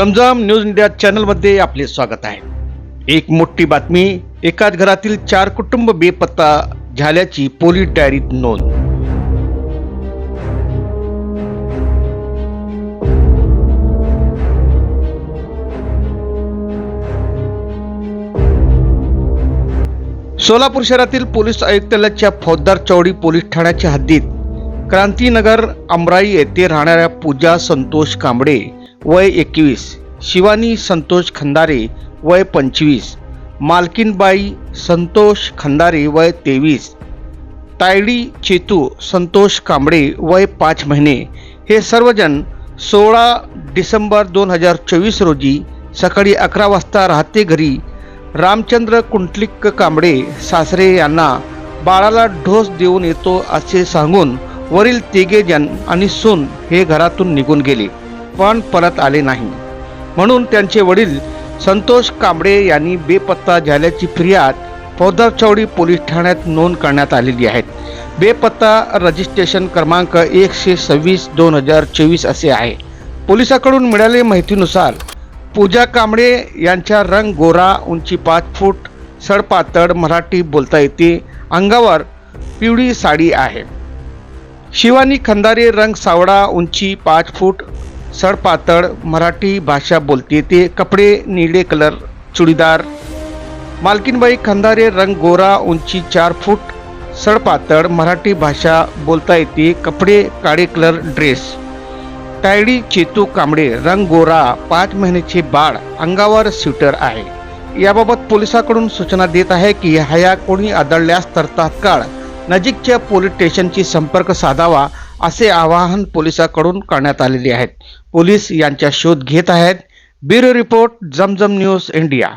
समजाम news India चॅनलमध्ये आपले स्वागत आहे. एक मोठी बातमी एकाच घरातील चार कुटुंब बेपत्ता झाल्याची पोलीस डायरीत नोंद. सोलापूर शहरातील पोलीस आयुक्तालयाच्या फौजदार चौडी पोलीस ठाण्याच्या हद्दीत क्रांतीनगर अमराई येथे राहणाऱ्या पूजा संतोष कांबळे वय एकवीस शिवानी संतोष खंदारे वय पंचवीस मालकीनबाई संतोष खंदारे वय तेवीस तायडी चेतू संतोष कांबळे वय पाच महिने. हे सर्वजण सोळा डिसेंबर दोन हजार चोवीस रोजी सकाळी अकरा वाजता राहते घरी. रामचंद्र कुंटलिक कांबळे सासरे यांना बाळाला ढोस देऊन येतो असे सांगून वरील तिघेजण आणि सून हे घरातून निघून गेले. पण परत आले नाही. म्हणून त्यांचे वडील संतोष कांबळे यांनी बेपत्ता झाल्याची फिर्याद फौजदार पोलीस ठाण्यात नोंद करण्यात आलेली आहे. बेपत्ता रजिस्ट्रेशन क्रमांक एकशे सव्वीस दोन हजार चोवीस असे आहे. पोलिसाकडून मिळालेल्या माहितीनुसार पूजा कांबळे यांच्या रंग गोरा उंची पाच फूट सडपातळ मराठी बोलता येते अंगावर पिवळी साडी आहे. शिवानी खंदारे रंग सावळा उंची पाच फूट सडपातळ मराठी भाषा बोलते. ते कपडे निळे कलर चुडीदार. मालकीनबाई खंदारे रंग गोरा उंची चार फूट. सडपातळ मराठी भाषा बोलता येते. कपडे काळे colour dress. Tidy Chetu Kamble रंग गोरा पाच महिन्याचे बाळ अंगावर स्वेटर आहे. याबाबत पोलिसाकडून सूचना देत आहे की हया कोणी आदळल्यास तर तात्काळ नजीकच्या पोलीस स्टेशनशी संपर्क साधावा. असे आवाहन पोलिसाकडून करण्यात आलेले आहेत. पोलीस यांचा शोध घेत आहेत. Bureau report Jamjam news India.